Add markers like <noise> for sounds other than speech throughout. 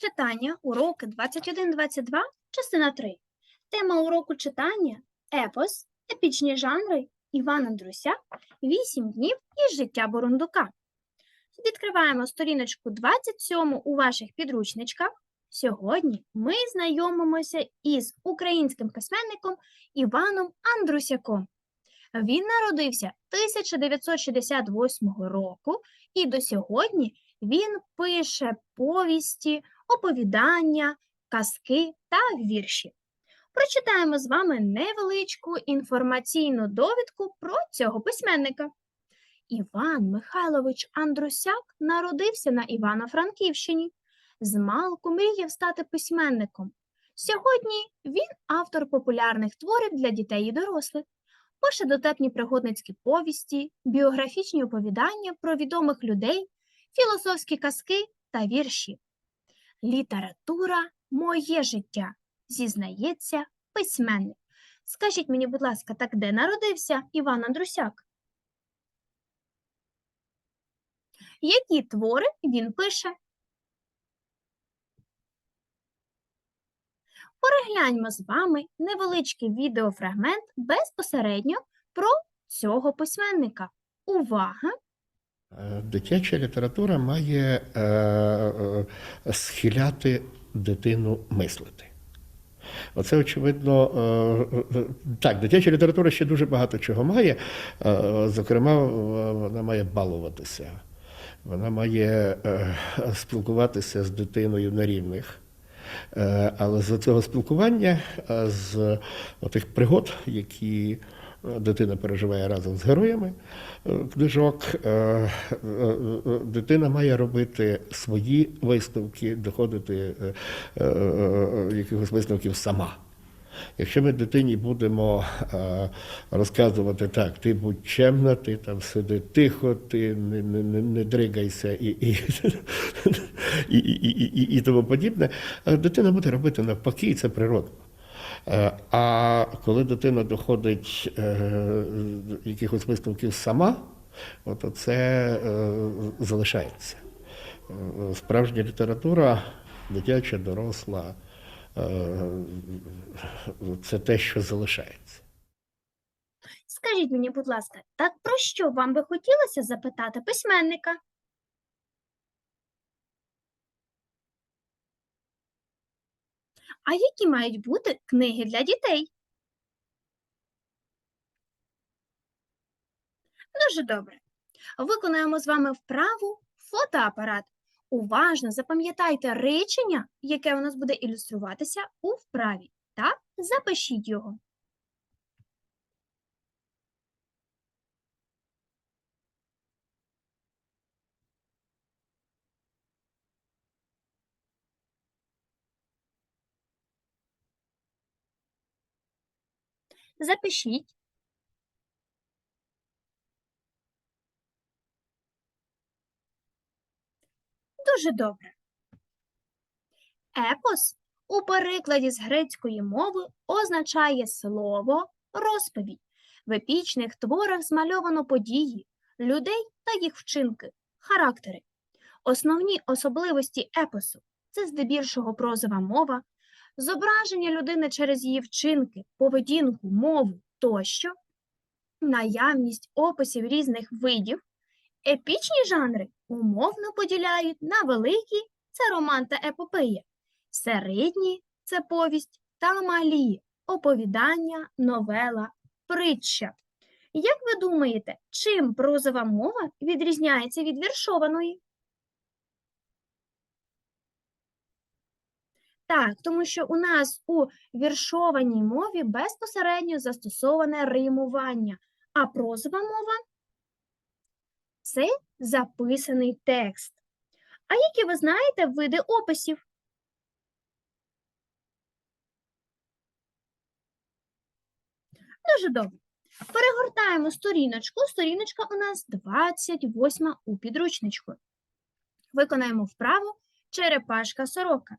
Читання, уроки 21-22, частина 3. Тема уроку читання епос, епічні жанри Іван Андрусяк, 8 днів із життя Бурундука. Відкриваємо сторіночку 27 у ваших підручничках. Сьогодні ми знайомимося із українським письменником Іваном Андрусяком. Він народився 1968 року і до сьогодні він пише повісті, оповідання, казки та вірші. Прочитаємо з вами невеличку інформаційну довідку про цього письменника. Іван Михайлович Андрусяк народився на Івано-Франківщині. Змалку мріяв стати письменником. Сьогодні він автор популярних творів для дітей і дорослих. Пише дотепні пригодницькі повісті, біографічні оповідання про відомих людей, філософські казки та вірші. Література моє життя, зізнається письменник. Скажіть мені, будь ласка, так де народився Іван Андрусяк? Які твори він пише? Перегляньмо з вами невеличкий відеофрагмент безпосередньо про цього письменника. Увага! Е, Дитяча література має е, е, схиляти дитину мислити. Оце, очевидно, так, дитяча література ще дуже багато чого має. Зокрема, вона має балуватися, вона має спілкуватися з дитиною на рівних. Але з цього спілкування, з тих пригод, які дитина переживає разом з героями е, книжок, е, е, дитина має робити свої висновки, доходити якихось висновків сама. Якщо ми дитині будемо розказувати так, ти будь чемна, ти там сиди тихо, ти не, не, не, не дригайся і, і, <laughs> і, і, і, і, тому подібне, дитина буде робити навпаки, і це природно. Е, А коли дитина доходить е, якихось висновків сама, от це е, залишається. Справжня література, дитяча, доросла, це те, що залишається. Скажіть мені, будь ласка, так про що вам би хотілося запитати письменника? А які мають бути книги для дітей? Дуже добре. Виконаємо з вами вправу фотоапарат. Уважно запам'ятайте речення, яке у нас буде ілюструватися у вправі, та запишіть його. Запишіть. Дуже добре. Епос у перекладі з грецької мови означає слово розповідь. В епічних творах змальовано події, людей та їх вчинки, характери. Основні особливості епосу це здебільшого прозова мова, зображення людини через її вчинки, поведінку, мову тощо, наявність описів різних видів, епічні жанри умовно поділяють на великі це роман та епопея, середні це повість та малі оповідання, новела, притча. Як ви думаєте, чим прозова мова відрізняється від віршованої? Так, тому що у нас у віршованій мові безпосередньо застосоване римування, а прозова мова це записаний текст. А які ви знаєте види описів? Дуже добре. Перегортаємо сторіночку. Сторіночка у нас 28 у підручничку. Виконаємо вправу черепашка сорока.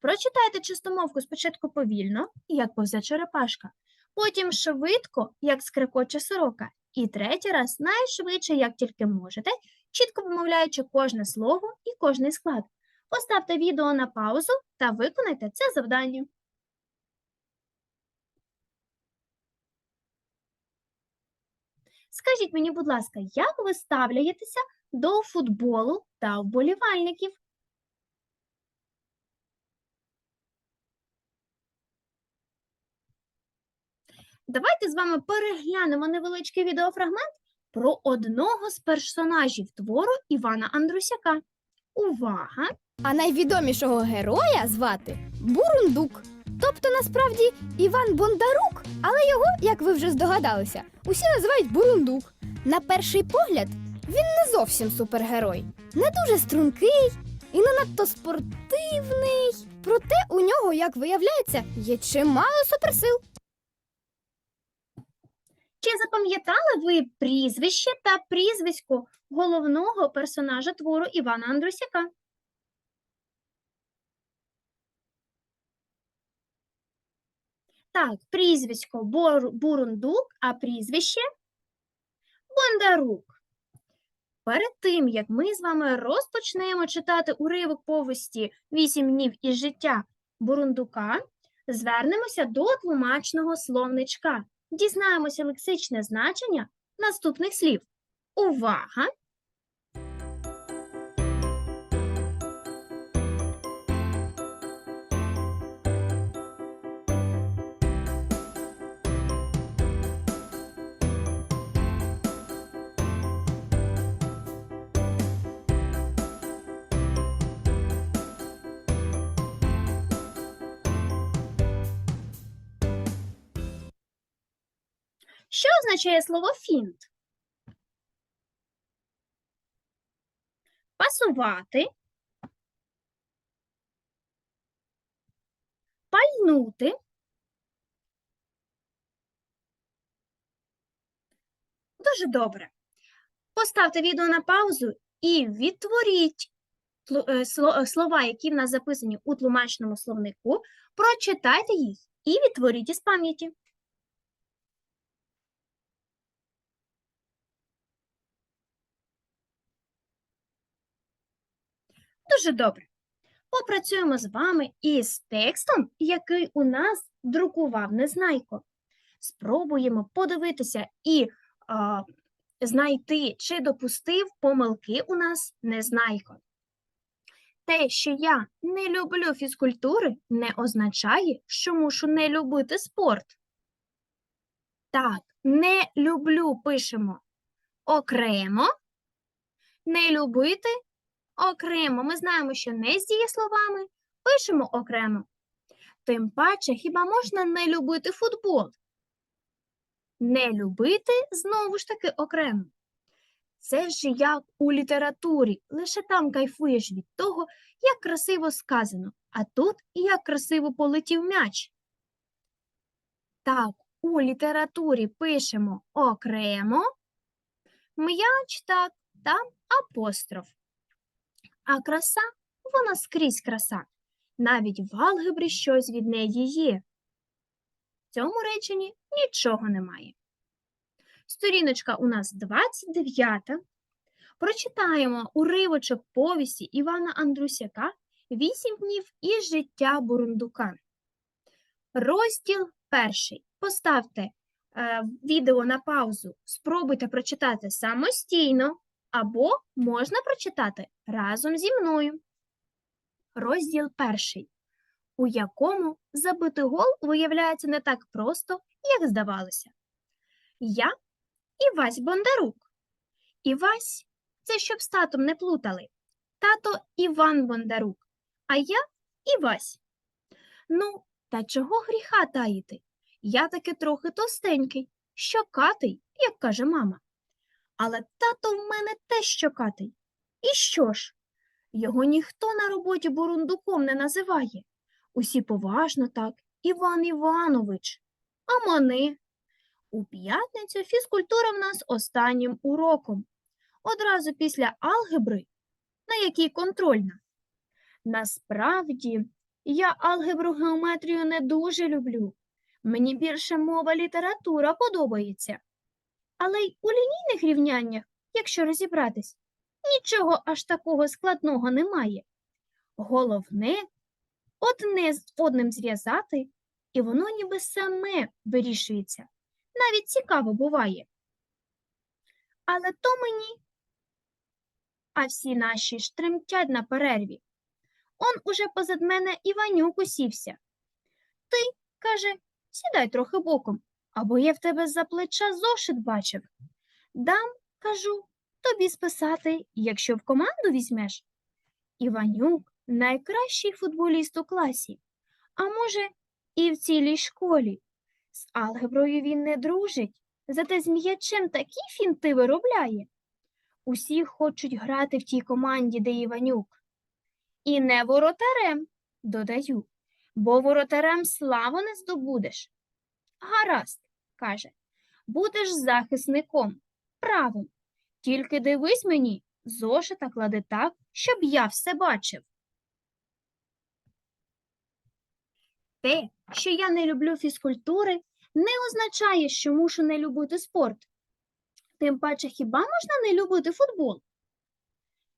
Прочитайте чистомовку спочатку повільно, як повзе черепашка, потім швидко, як скрекоче сорока, і третій раз найшвидше, як тільки можете, чітко вимовляючи кожне слово і кожний склад. Поставте відео на паузу та виконайте це завдання. Скажіть мені, будь ласка, як ви ставляєтеся до футболу та вболівальників? Давайте з вами переглянемо невеличкий відеофрагмент про одного з персонажів твору Івана Андрусяка. Увага! А найвідомішого героя звати Бурундук. Тобто насправді Іван Бондарук, але його, як ви вже здогадалися, усі називають Бурундук. На перший погляд він не зовсім супергерой, не дуже стрункий і не надто спортивний. Проте у нього, як виявляється, є чимало суперсил. Чи запам'ятали ви прізвище та прізвисько головного персонажа твору Івана Андрусяка? Так, прізвисько Бурундук, а прізвище Бондарук. Перед тим, як ми з вами розпочнемо читати уривок повісті «Вісім днів із життя Бурундука, звернемося до тлумачного словничка. Дізнаємося лексичне значення наступних слів. Увага! Означає слово фінт? Пасувати, пальнути, Дуже добре. Поставте відео на паузу і відтворіть е, е, слова, які в нас записані у тлумачному словнику, прочитайте їх і відтворіть із пам'яті. Дуже добре. Попрацюємо з вами із текстом, який у нас друкував Незнайко. Спробуємо подивитися і а, знайти, чи допустив помилки у нас Незнайко. Те, що я не люблю фізкультури, не означає, що мушу не любити спорт. Так, не люблю пишемо окремо, не любити окремо. Ми знаємо, що не з дієсловами пишемо окремо. Тим паче, хіба можна не любити футбол? Не любити знову ж таки окремо. Це ж як у літературі, лише там кайфуєш від того, як красиво сказано, а тут як красиво полетів м'яч. Так, у літературі пишемо окремо, м'яч так, там апостроф. А краса, вона скрізь краса. Навіть в алгебрі щось від неї є. В цьому реченні нічого немає. Сторіночка у нас 29. Прочитаємо уривочок повісті Івана Андрусяка «Вісім днів із життя Бурундука. Розділ перший. Поставте е, відео на паузу, спробуйте прочитати самостійно, або можна прочитати разом зі мною. Розділ перший, у якому забити гол виявляється не так просто, як здавалося. Я Івась Бондарук. Івась це щоб з татом не плутали. Тато Іван Бондарук, а я Івась. Ну, та чого гріха таїти? Я таки трохи товстенький, щокатий, як каже мама. Але тато в мене теж щокатий. І що ж? Його ніхто на роботі бурундуком не називає. Усі поважно так, Іван Іванович. А мене? У п'ятницю фізкультура в нас останнім уроком. Одразу після алгебри, на якій контрольна. Насправді, я алгебру геометрію не дуже люблю. Мені більше мова література подобається. Але й у лінійних рівняннях, якщо розібратись, нічого аж такого складного немає. Головне одне з одним зв'язати, і воно ніби саме вирішується. Навіть цікаво буває. Але то мені. А всі наші ж тремтять на перерві. Он уже позад мене Іванюк усівся. Ти, каже, сідай трохи боком, або я в тебе за плеча зошит бачив. Дам, кажу, тобі списати, якщо в команду візьмеш. Іванюк найкращий футболіст у класі, а може, і в цілій школі. З алгеброю він не дружить, зате з м'ячем такі фінти виробляє. Усі хочуть грати в тій команді, де Іванюк. І не воротарем, додаю, бо воротарем славу не здобудеш. Гаразд, каже, будеш захисником, правим. Тільки дивись мені, зошита клади так, щоб я все бачив. Те, що я не люблю фізкультури, не означає, що мушу не любити спорт. Тим паче, хіба можна не любити футбол?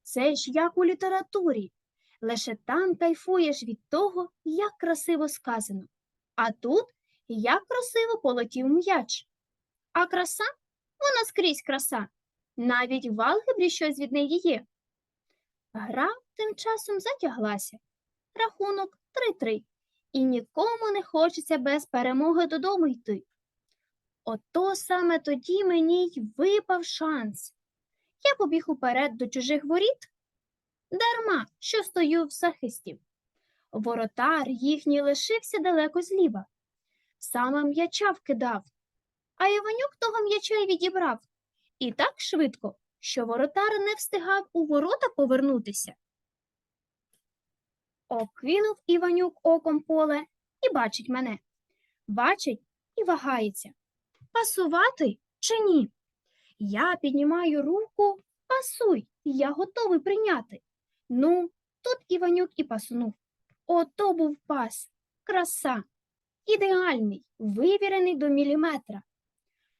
Це ж як у літературі. Лише там кайфуєш від того, як красиво сказано. А тут як красиво полетів м'яч. А краса? Вона скрізь краса. Навіть в алгебрі щось від неї є. Гра тим часом затяглася. Рахунок 3-3. І нікому не хочеться без перемоги додому йти. Ото саме тоді мені й випав шанс. Я побіг уперед до чужих воріт. Дарма, що стою в захисті. Воротар їхній лишився далеко зліва. Саме м'яча вкидав, а Іванюк того м'яча й відібрав. І так швидко, що воротар не встигав у ворота повернутися. Окинув Іванюк оком поле і бачить мене. Бачить і вагається. Пасувати чи ні? Я піднімаю руку, пасуй, я готовий прийняти. Ну, тут Іванюк і пасунув. Ото був пас, краса, ідеальний, вивірений до міліметра.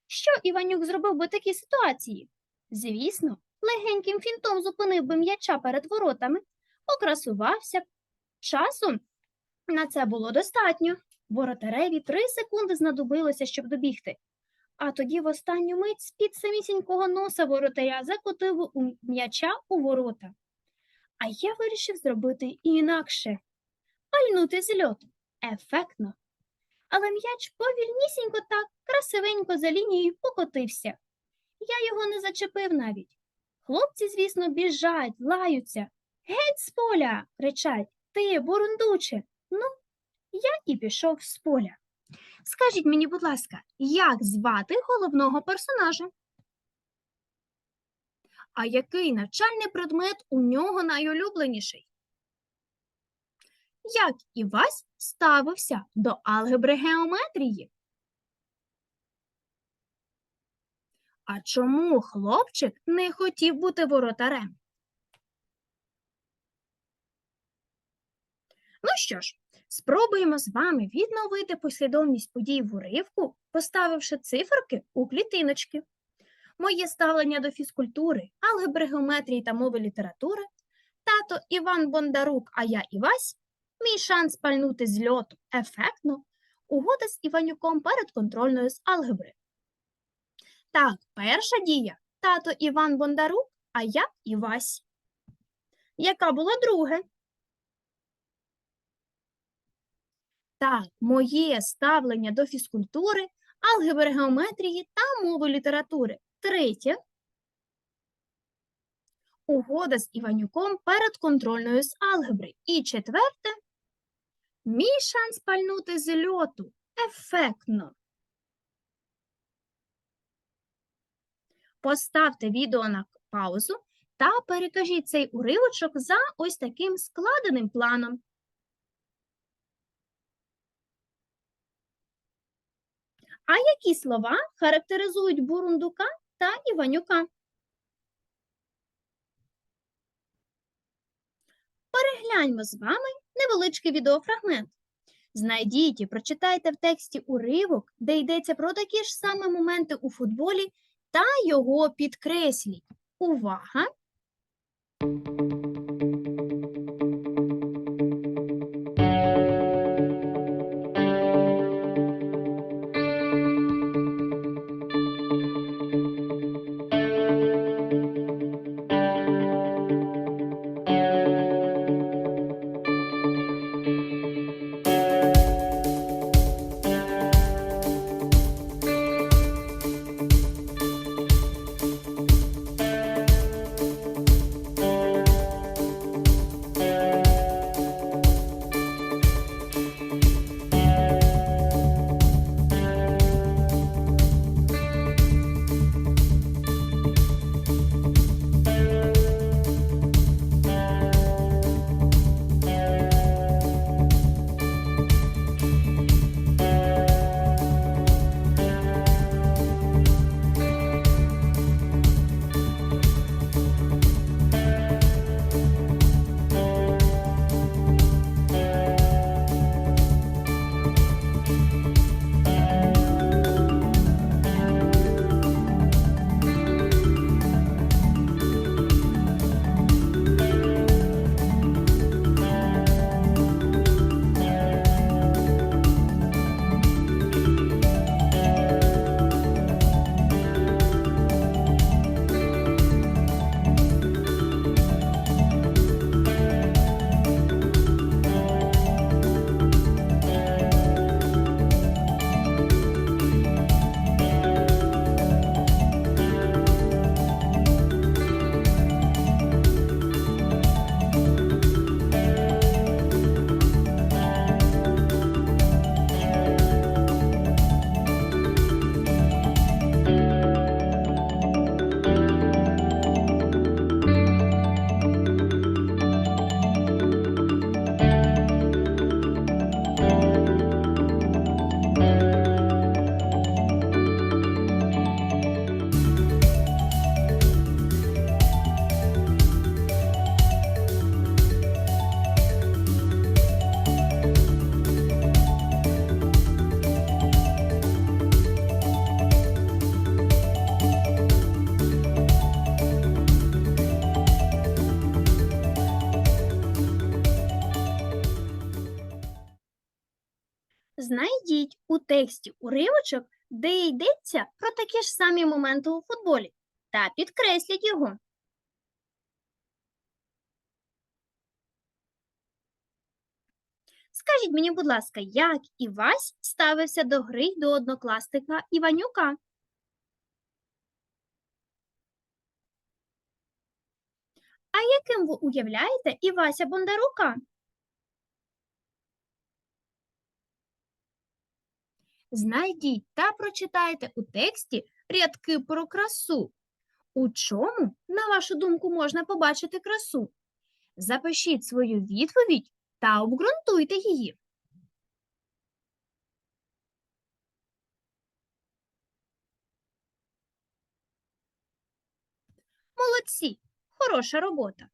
Що Іванюк зробив би в такій ситуації? Звісно, легеньким фінтом зупинив би м'яча перед воротами, покрасувався б. Часом на це було достатньо. Воротареві три секунди знадобилося, щоб добігти. А тоді в останню мить з-під самісінького носа воротаря закотив у м'яча у ворота. А я вирішив зробити інакше пальнути з льоту. Ефектно. Але м'яч повільнісінько так, красивенько за лінією покотився. Я його не зачепив навіть. Хлопці, звісно, біжать, лаються. Геть з поля, кричать. Ти, бурундуче. Ну, я і пішов з поля. Скажіть мені, будь ласка, як звати головного персонажа? А який навчальний предмет у нього найулюбленіший? Як Івась ставився до алгебри геометрії? А чому хлопчик не хотів бути воротарем? Ну що ж, спробуємо з вами відновити послідовність подій в уривку, поставивши циферки у клітиночки. Моє ставлення до фізкультури, алгебри геометрії та мови літератури, тато Іван Бондарук, а я Івась, мій шанс пальнути з льоту ефектно, угода з Іванюком перед контрольною з алгебри. Так, перша дія тато Іван Бондарук, а я Івась. Яка була друга? Так, моє ставлення до фізкультури, алгебри геометрії та мови літератури. Третє. Угода з Іванюком перед контрольною з алгебри. І четверте. Мій шанс пальнути з льоту. Ефектно. Поставте відео на паузу та перекажіть цей уривочок за ось таким складеним планом. А які слова характеризують Бурундука та Іванюка? Перегляньмо з вами невеличкий відеофрагмент. Знайдіть і прочитайте в тексті уривок, де йдеться про такі ж саме моменти у футболі та його підкресліть. Увага! Знайдіть у тексті уривочок, де йдеться про такі ж самі моменти у футболі, та підкресліть його. Скажіть мені, будь ласка, як Івась ставився до гри до однокласника Іванюка? А яким ви уявляєте Івася Бондарука? Знайдіть та прочитайте у тексті рядки про красу. У чому, на вашу думку, можна побачити красу? Запишіть свою відповідь та обґрунтуйте її. Молодці! Хороша робота.